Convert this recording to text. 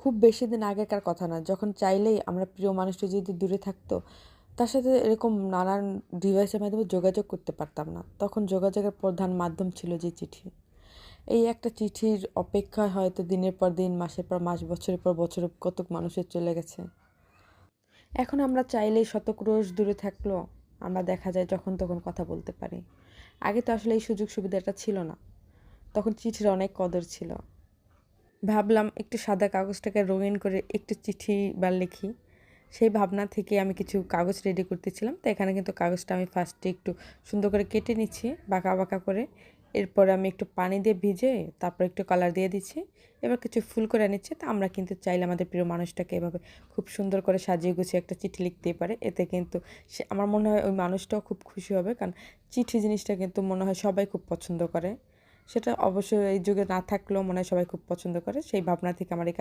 খুব বেশি দিন আগেকার কথা না, যখন চাইলেই আমরা প্রিয় মানুষটি যদি দূরে থাকতো, তার সাথে এরকম নানান ডিভাইসের মাধ্যমে যোগাযোগ করতে পারতাম না। তখন যোগাযোগের প্রধান মাধ্যম ছিল যে চিঠি। এই একটা চিঠির অপেক্ষায় হয়তো দিনের পর দিন, মাসের পর মাস, বছরের পর বছর কত মানুষের চলে গেছে। এখন আমরা চাইলেই শত ক্রোশ দূরে থাকলেও আমরা দেখা যায় যখন তখন কথা বলতে পারি। আগে তো আসলে এই সুযোগ সুবিধাটা ছিল না। তখন চিঠির অনেক কদর ছিল। ভাবলাম একটু সাদা কাগজটাকে রঙিন করে একটু চিঠি বা লিখি। সেই ভাবনা থেকে আমি কিছু কাগজ রেডি করতেছিলাম। তো এখানে কিন্তু কাগজটা আমি ফার্স্টে একটু সুন্দর করে কেটে নিচ্ছি, বাঁকা বাঁকা করে। এরপর আমি একটু পানি দিয়ে ভিজে তারপর একটু কালার দিয়ে দিচ্ছি। এবার কিছু ফুল করে নিচ্ছে। তা আমরা কিন্তু চাইলে আমাদের প্রিয় মানুষটাকে এভাবে খুব সুন্দর করে সাজিয়ে গুছিয়ে একটা চিঠি লিখতেই পারে। এতে কিন্তু সে, আমার মনে হয় ওই মানুষটাও খুব খুশি হবে। কারণ চিঠি জিনিসটা কিন্তু মনে হয় সবাই খুব পছন্দ করে। সেটা অবশ্যই এই যুগে না থাকলেও মনে হয় সবাই খুব পছন্দ করে। সেই ভাবনা থেকে আমার এই কাজ